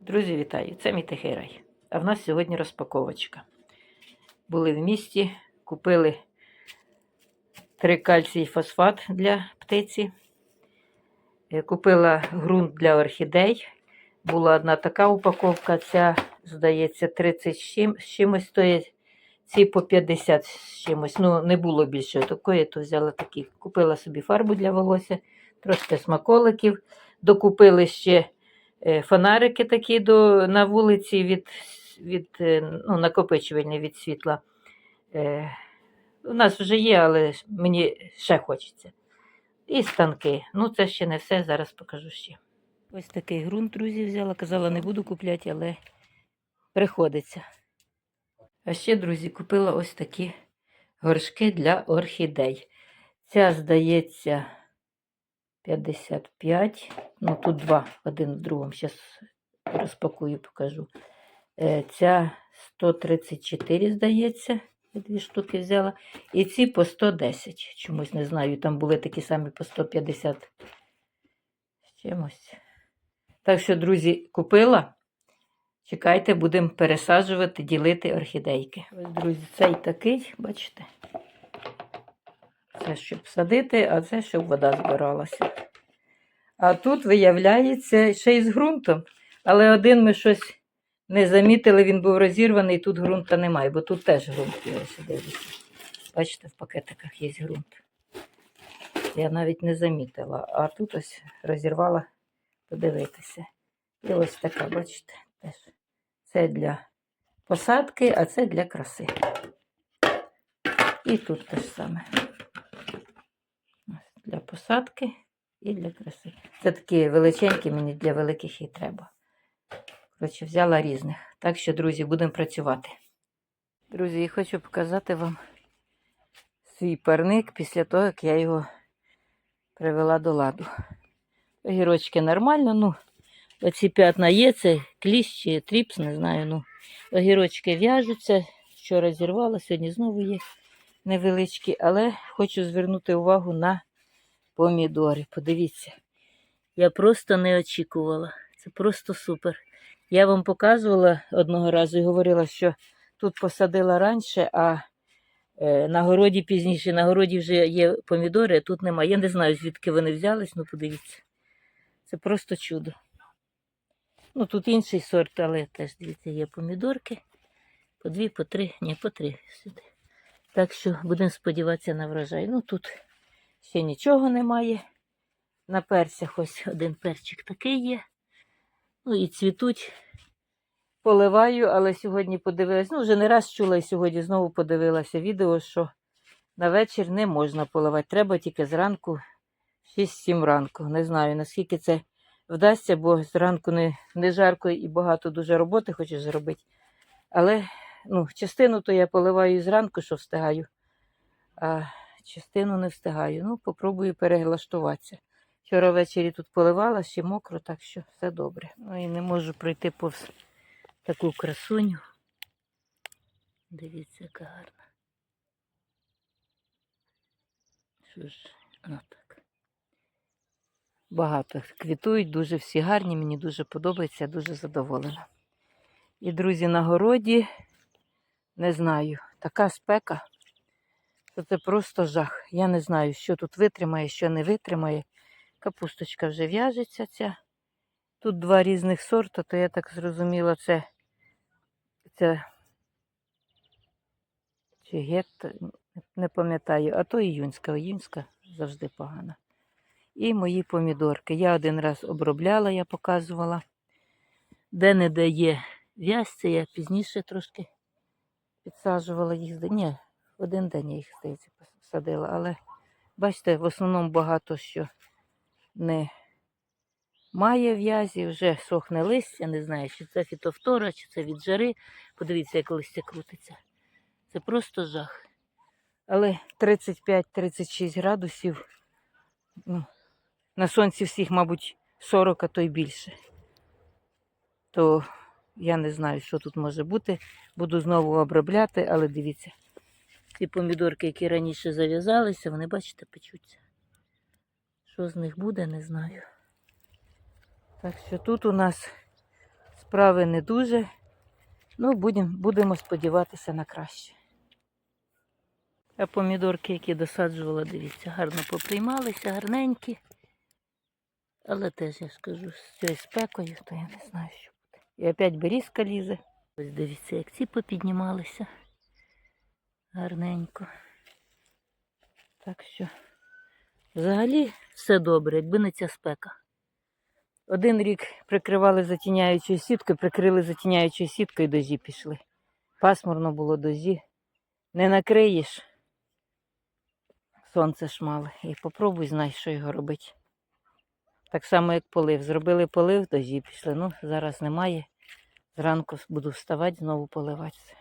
Друзі, вітаю! Це мій тихий рай. А в нас сьогодні розпаковочка. Були в місті, купили три кальцій фосфат для птиці. Е, Купила ґрунт для орхідей. Була одна така упаковка, ця, здається, 30 з чим- чимось стоїть. Ці по 50 з чимось. Ну, не було більше такої, то взяла такі. Купила собі фарбу для волосся, трошки смаколиків. Докупили ще фонарики такі до, на вулиці від, від е, ну, накопичувальні від світла. Е, у нас вже є, але мені ще хочеться. І станки. Ну, це ще не все, зараз покажу ще. Ось такий ґрунт, друзі, взяла. Казала, не буду купляти, але приходиться. А ще, друзі, купила ось такі горшки для орхідей. Ця, здається, 55. Ну, тут два, один в другому. Зараз розпакую, покажу. Е, Ця 134, здається. Я дві штуки взяла. І ці по 110. Чомусь не знаю. Там були такі самі по 150 з чимось. Так що, друзі, купила. Чекайте, будемо пересаджувати, ділити орхідейки. Ось, друзі, цей такий, бачите? Це щоб садити, а це щоб вода збиралася. А тут, виявляється, ще й з ґрунтом. Але один ми щось не замітили, він був розірваний, тут ґрунта немає, бо тут теж ґрунт є, ось. Бачите, в пакетиках є ґрунт. Я навіть не замітила, а тут ось розірвала подивитися. І ось така, бачите, теж. Це для посадки, а це для краси. І тут те ж саме. Для посадки і для краси. Це такі величенькі, мені для великих і треба. Коротше, взяла різних. Так що, друзі, будемо працювати. Друзі, я хочу показати вам свій парник після того, як я його привела до ладу. Огірочки нормально, ну, оці п'ятна є, це кліщ чи тріпс, не знаю. ну. Огірочки в'яжуться. Вчора зірвала, сьогодні знову є невеличкі, але хочу звернути увагу на помідори. Подивіться, я просто не очікувала. Це просто супер. Я вам показувала одного разу і говорила, що тут посадила раніше, а е, на городі пізніше, на городі вже є помідори, а тут немає. Я не знаю, звідки вони взялись, ну подивіться. Це просто чудо. Ну, тут інший сорт, але теж, дивіться, є помідорки. По дві, по три, ні, по три сюди. Так що будемо сподіватися на врожай. Ну тут ще нічого немає. На перцях ось один перчик такий є. Ну і цвітуть. Поливаю, але сьогодні подивилась. Ну, вже не раз чула і сьогодні знову подивилася відео, що на вечір не можна поливати. Треба тільки зранку 6-7 ранку. Не знаю, наскільки це вдасться, бо зранку не, не жарко і багато дуже роботи хочеш зробити. Але ну, частину то я поливаю зранку, що встигаю, а частину не встигаю. Ну, попробую переглаштуватися. Вчора ввечері тут поливала, ще мокро, так що все добре. Ну і не можу пройти повз таку красуню. Дивіться, яка гарна. Що ж, ну так. Багато квітують, дуже всі гарні, мені дуже подобається, я дуже задоволена. І, друзі, на городі, не знаю, така спека, що це просто жах. Я не знаю, що тут витримає, що не витримає. Капусточка вже в'яжеться ця. Тут два різних сорта, то я так зрозуміла, це, це чи гетто, не пам'ятаю, а то іюнська, іюнська завжди погана. І мої помідорки. Я один раз обробляла, я показувала. Де-не-де є в'язь, це я пізніше трошки підсаджувала їх. Ні, один день я їх, здається, посадила. Але бачите, в основному багато що не має в'язі, вже сохне листя. Не знаю, чи це фітофтора, чи це від жари. Подивіться, як листя крутиться. Це просто жах. Але 35-36 градусів. Ну, на сонці всіх, мабуть, 40, а то й більше. То я не знаю, що тут може бути. Буду знову обробляти, але дивіться, ці помідорки, які раніше зав'язалися, вони, бачите, печуться. Що з них буде, не знаю. Так що тут у нас Справи не дуже. Ну, будемо, будемо сподіватися на краще. А помідорки, які досаджувала, дивіться, гарно поприймалися, гарненькі. Але теж я скажу, з цією спекою, то я не знаю, що буде. І опять берізка лізе. Ось дивіться, як ці попіднімалися. Гарненько. Так що, взагалі все добре, якби не ця спека. Один рік прикривали затіняючою сіткою, прикрили затіняючою сіткою, дожі пішли. Пасмурно було дожі. Не накриєш. Сонце шмале. І попробуй знай, що його робити. Так само, як полив. Зробили полив, дожі пішли. Ну, зараз немає. Зранку буду вставати, знову поливати все.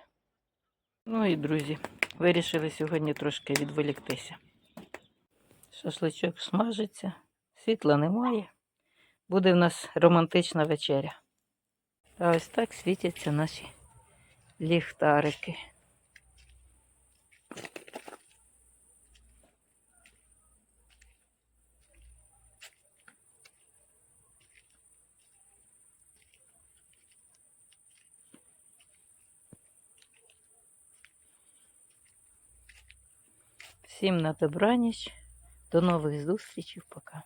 Ну і друзі, вирішили сьогодні трошки відволіктися. Шашличок смажиться, світла немає. Буде в нас романтична вечеря. А ось так світяться наші ліхтарики. Всім на добраніч. До нових зустрічей. Пока.